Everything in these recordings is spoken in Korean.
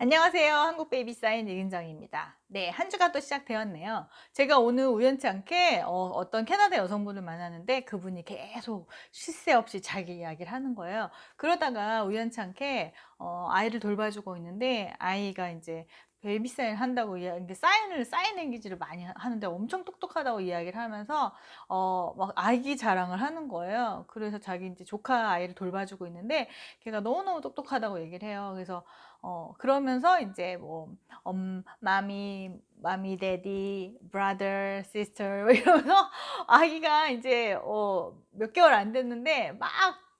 안녕하세요. 한국 베이비 사인 이은정입니다. 네, 한 주가 또 시작되었네요. 제가 오늘 우연치 않게 어, 떤 캐나다 여성분을 만났는데 그분이 계속 쉴 새 없이 자기 이야기를 하는 거예요. 그러다가 우연치 않게 어, 아이를 돌봐주고 있는데 아이가 이제 베이비 사인 한다고 이야기, 사인을 사인 랭귀지를 많이 하는데 엄청 똑똑하다고 이야기를 하면서 어 막 아기 자랑을 하는 거예요. 그래서 자기 이제 조카 아이를 돌봐주고 있는데 걔가 너무너무 똑똑하다고 얘기를 해요. 그래서 어 그러면서 이제 뭐 엄, 마미, 마미, 데디, 브라더, 시스터 이러면서 아기가 이제 어 몇 개월 안 됐는데 막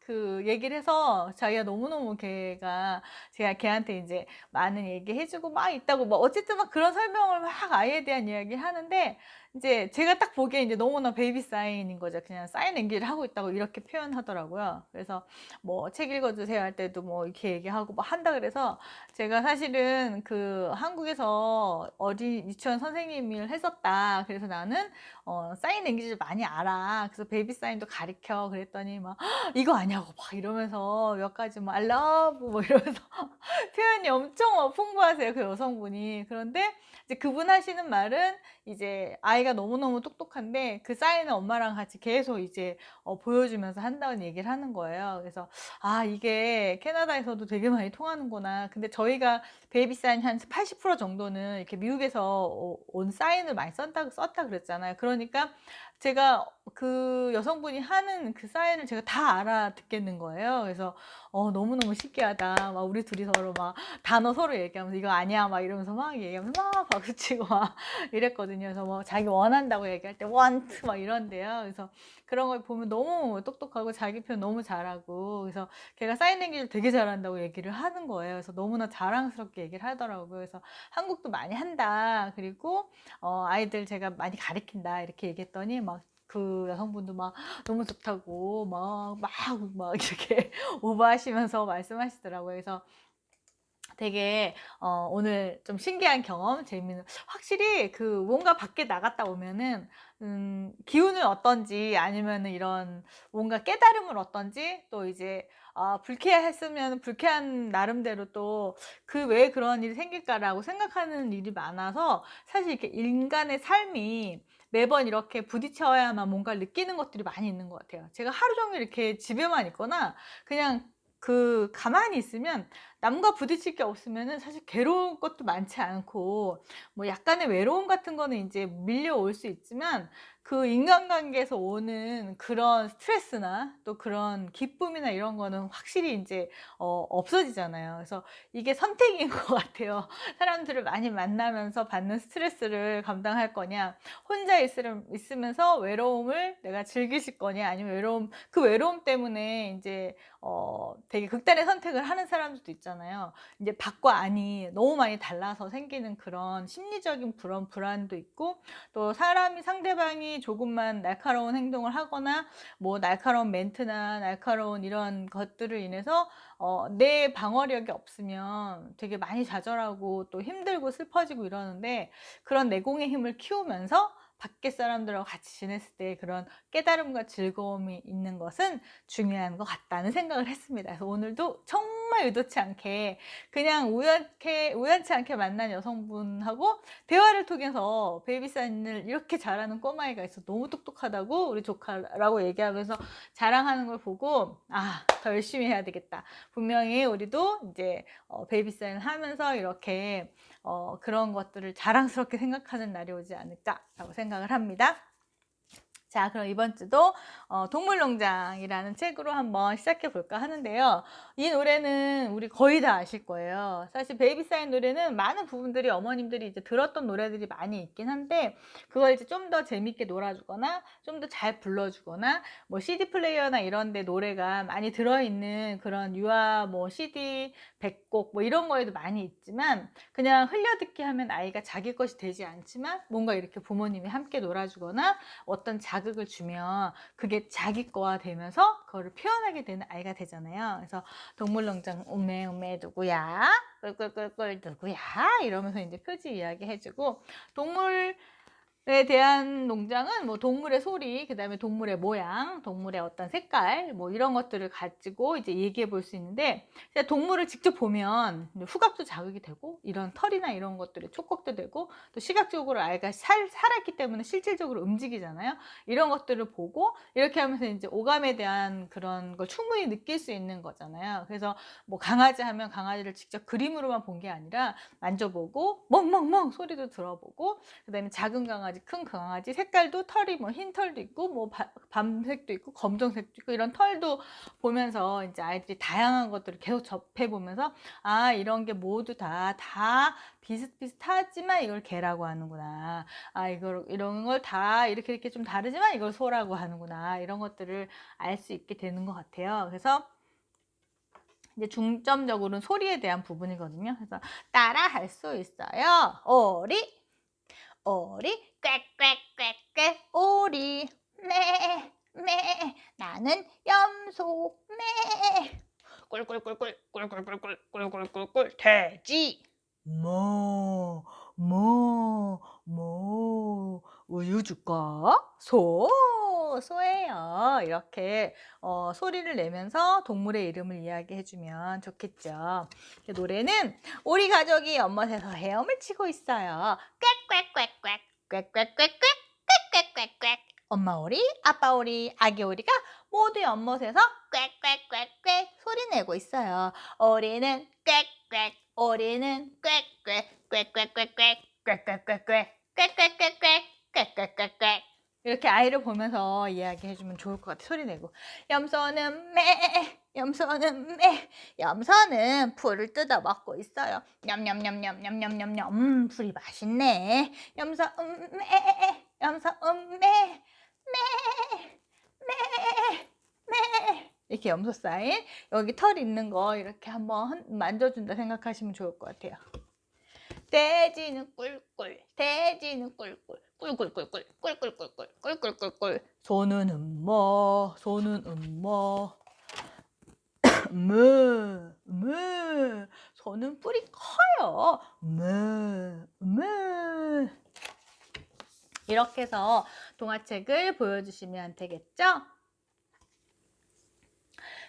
그 얘기를 해서 자기가 너무너무 걔가 제가 걔한테 이제 많은 얘기 해주고 막 있다고 뭐 어쨌든 막 그런 설명을 막 아이에 대한 이야기를 하는데 이제 제가 딱 보기에 이제 너무나 베이비 사인인 거죠. 그냥 사인 랭귀지를 하고 있다고 이렇게 표현하더라고요. 그래서 뭐 책 읽어주세요 할 때도 뭐 이렇게 얘기하고 뭐 한다 그래서 제가 사실은 그 한국에서 어린 유치원 선생님을 했었다. 그래서 나는 어, 사인 랭귀지를 많이 알아. 그래서 베이비 사인도 가르쳐. 그랬더니 막 이거 아냐고 막 이러면서 몇 가지 뭐 I love 뭐 이러면서 표현이 엄청 풍부하세요. 그 여성분이. 그런데 이제 그분 하시는 말은 이제 아이 가 너무너무 똑똑한데 그 사인을 엄마랑 같이 계속 이제 어, 보여주면서 한다는 얘기를 하는 거예요. 그래서 아 이게 캐나다에서도 되게 많이 통하는구나. 근데 저희가 베이비 사인 한 80% 정도는 이렇게 미국에서 어, 온 사인을 많이 썼다 썼다 그랬잖아요. 그러니까 제가 그 여성분이 하는 그 사인을 제가 다 알아듣겠는 거예요. 그래서 어, 너무너무 신기하다. 막 우리 둘이 서로 막 단어 서로 얘기하면서 이거 아니야 막 이러면서 막 얘기하면서 막 박수치고 막 이랬거든요. 그래서 뭐 자기 원한다고 얘기할 때 want 막 이런데요. 그래서 그런 걸 보면 너무 똑똑하고 자기 표현 너무 잘하고 그래서 걔가 사인 랭귀지를 되게 잘한다고 얘기를 하는 거예요. 그래서 너무나 자랑스럽게 얘기를 하더라고요. 그래서 한국도 많이 한다. 그리고 어, 아이들 제가 많이 가르친다 이렇게 얘기했더니 막 그 여성분도 막 너무 좋다고 막막 막 이렇게 오버하시면서 말씀하시더라고요. 그래서 되게 어, 오늘 좀 신기한 경험, 재미있는 확실히 그 뭔가 밖에 나갔다 오면은 음, 기운은 어떤지 아니면은 이런 뭔가 깨달음을 어떤지 또 이제 아, 불쾌했으면 불쾌한 나름대로 또 그 왜 그런 일이 생길까라고 생각하는 일이 많아서 사실 이렇게 인간의 삶이 매번 이렇게 부딪혀야만 뭔가를 느끼는 것들이 많이 있는 것 같아요. 제가 하루 종일 이렇게 집에만 있거나 그냥 그 가만히 있으면 남과 부딪힐 게 없으면은 사실 괴로운 것도 많지 않고 뭐 약간의 외로움 같은 거는 이제 밀려올 수 있지만 그 인간관계에서 오는 그런 스트레스나 또 그런 기쁨이나 이런 거는 확실히 이제 어, 없어지잖아요. 그래서 이게 선택인 것 같아요. 사람들을 많이 만나면서 받는 스트레스를 감당할 거냐, 혼자 있으, 있으면서 외로움을 내가 즐기실 거냐, 아니면 외로움, 그 외로움 때문에 이제 어, 되게 극단의 선택을 하는 사람들도 있잖아요. 이제 밖과 안이 너무 많이 달라서 생기는 그런 심리적인 그런 불안도 있고 또 사람이 상대방이 조금만 날카로운 행동을 하거나 뭐 날카로운 멘트나 날카로운 이런 것들을 인해서 어, 내 방어력이 없으면 되게 많이 좌절하고 또 힘들고 슬퍼지고 이러는데 그런 내공의 힘을 키우면서 밖에 사람들하고 같이 지냈을 때 그런 깨달음과 즐거움이 있는 것은 중요한 것 같다는 생각을 했습니다. 그래서 오늘도 정말 의도치 않게 그냥 우연케, 우연치 않게 만난 여성분하고 대화를 통해서 베이비사인을 이렇게 잘하는 꼬마이가 있어 너무 똑똑하다고 우리 조카라고 얘기하면서 자랑하는 걸 보고 아, 더 열심히 해야 되겠다. 분명히 우리도 이제 어, 베이비사인 하면서 이렇게 어, 그런 것들을 자랑스럽게 생각하는 날이 오지 않을까라고 생각을 합니다. 자, 그럼 이번 주도 어, 동물농장이라는 책으로 한번 시작해 볼까 하는데요. 이 노래는 우리 거의 다 아실 거예요. 사실 베이비사인 노래는 많은 부분들이 어머님들이 이제 들었던 노래들이 많이 있긴 한데 그걸 이제 좀 더 재밌게 놀아주거나 좀 더 잘 불러주거나 뭐 CD 플레이어나 이런 데 노래가 많이 들어있는 그런 유아 뭐 CD 100곡 뭐 이런 거에도 많이 있지만 그냥 흘려듣기 하면 아이가 자기 것이 되지 않지만 뭔가 이렇게 부모님이 함께 놀아주거나 어떤 자 자극을 주면 그게 자기 거화 되면서 그거를 표현하게 되는 아이가 되잖아요. 그래서 동물농장 우메 우메 누구야? 꿀꿀꿀꿀 누구야? 이러면서 이제 표지 이야기 해주고 동물 에 대한 농장은 뭐 동물의 소리, 그 다음에 동물의 모양, 동물의 어떤 색깔, 뭐 이런 것들을 가지고 이제 얘기해 볼 수 있는데 동물을 직접 보면 후각도 자극이 되고 이런 털이나 이런 것들이 촉각도 되고 또 시각적으로 아이가 살, 살았기 때문에 실질적으로 움직이잖아요. 이런 것들을 보고 이렇게 하면서 이제 오감에 대한 그런 걸 충분히 느낄 수 있는 거잖아요. 그래서 뭐 강아지 하면 강아지를 직접 그림으로만 본 게 아니라 만져보고 멍멍멍 소리도 들어보고 그 다음에 작은 강아지, 큰 강아지 색깔도 털이 뭐 흰 털도 있고 뭐 바- 밤색도 있고 검정색도 있고 이런 털도 보면서 이제 아이들이 다양한 것들을 계속 접해 보면서 아 이런 게 모두 다다 비슷비슷하지만 이걸 개라고 하는구나. 아 이걸 이런 걸 다 이렇게 이렇게 좀 다르지만 이걸 소라고 하는구나. 이런 것들을 알 수 있게 되는 것 같아요. 그래서 이제 중점적으로는 소리에 대한 부분이거든요. 그래서 따라 할 수 있어요. 오리, 오리, 꽥꽥꽥꽥, 오리, 매, 매, 나는 염소, 매, 꿀꿀꿀꿀, 꿀꿀꿀꿀, 꿀꿀꿀꿀, 돼지, 뭐, 뭐, 뭐, 우유 줄까? 소, 소예요. 이렇게 어, 소리를 내면서 동물의 이름을 이야기해 주면 좋겠죠. 이 노래는 오리 가족이 연못에서 헤엄을 치고 있어요. 꽥꽥꽥꽥, 꽥꽥꽥꽥, 꽥꽥꽥꽥. 엄마 오리, 아빠 오리, 아기 오리가 모두 연못에서 꽥꽥꽥꽥 소리 내고 있어요. 오리는 꽥꽥, 오리는 꽥꽥, 꽥꽥꽥꽥, 꽥꽥꽥꽥. 이렇게 아이를 보면서 이야기해주면 좋을 것 같아. 소리 내고. 염소는 매, 염소는 매, 염소는 풀을 뜯어 먹고 있어요. 냠냠냠냠냠냠냠냠. 음, 풀이 맛있네. 염소 음, 매, 염소 음, 매, 매, 매, 매. 이렇게 염소 사인 여기 털 있는 거 이렇게 한번 한- 만져준다 생각하시면 좋을 것 같아요. 돼지는 꿀꿀, 돼지는 꿀꿀, 꿀꿀꿀꿀, 꿀꿀꿀꿀, 꿀꿀꿀꿀. 소는 음모, 소는 음모. 무, 무. 소는 뿔이 커요. 무, 무. 이렇게 해서 동화책을 보여주시면 되겠죠?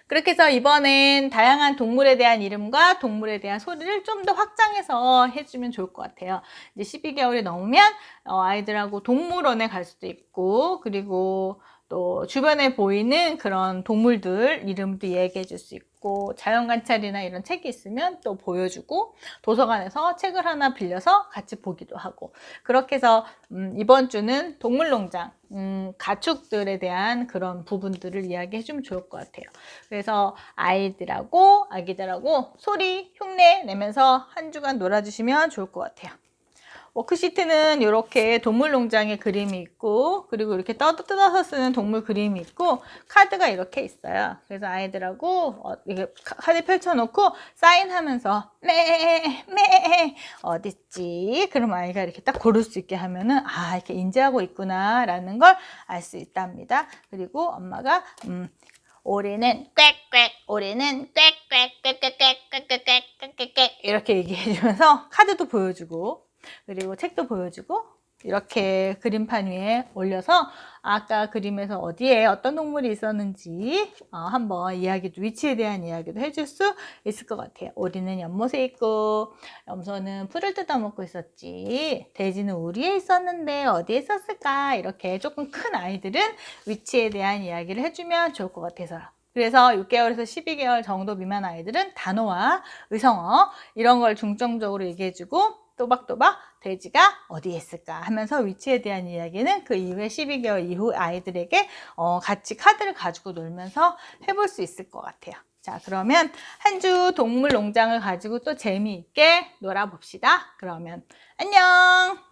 그렇게 해서 이번엔 다양한 동물에 대한 이름과 동물에 대한 소리를 좀 더 확장해서 해주면 좋을 것 같아요. 이제 12개월이 넘으면 어, 아이들하고 동물원에 갈 수도 있고, 그리고 또 주변에 보이는 그런 동물들 이름도 얘기해 줄 수 있고, 자연 관찰이나 이런 책이 있으면 또 보여주고, 도서관에서 책을 하나 빌려서 같이 보기도 하고, 그렇게 해서 음, 이번 주는 동물농장, 음, 가축들에 대한 그런 부분들을 이야기해 주면 좋을 것 같아요. 그래서 아이들하고 아기들하고 소리, 흉내 내면서 한 주간 놀아주시면 좋을 것 같아요. 워크시트는 이렇게 동물농장의 그림이 있고 그리고 이렇게 떠- 뜯어서 쓰는 동물 그림이 있고 카드가 이렇게 있어요. 그래서 아이들하고 어, 이게 카- 카드 펼쳐놓고 사인하면서 매매 어딨지? 그럼 아이가 이렇게 딱 고를 수 있게 하면은 아 이렇게 인지하고 있구나라는 걸 알 수 있답니다. 그리고 엄마가 음, 올해는 꽥꽥, 올해는 꽥꽥, 꽥꽥 꽥, 꽥 꽥꽥, 꽥꽥꽥 이렇게 얘기해주면서 카드도 보여주고 그리고 책도 보여주고 이렇게 그림판 위에 올려서 아까 그림에서 어디에 어떤 동물이 있었는지 어, 한번 이야기도 위치에 대한 이야기도 해줄 수 있을 것 같아요. 오리는 연못에 있고 염소는 풀을 뜯어 먹고 있었지. 돼지는 우리에 있었는데 어디에 있었을까? 이렇게 조금 큰 아이들은 위치에 대한 이야기를 해주면 좋을 것 같아서. 그래서 6개월에서 12개월 정도 미만 아이들은 단어와 의성어 이런 걸 중점적으로 얘기해주고 또박또박 돼지가 어디에 있을까 하면서 위치에 대한 이야기는 그 이후에 12개월 이후 아이들에게 어, 같이 카드를 가지고 놀면서 해볼 수 있을 것 같아요. 자, 그러면 한 주 동물 농장을 가지고 또 재미있게 놀아봅시다. 그러면 안녕!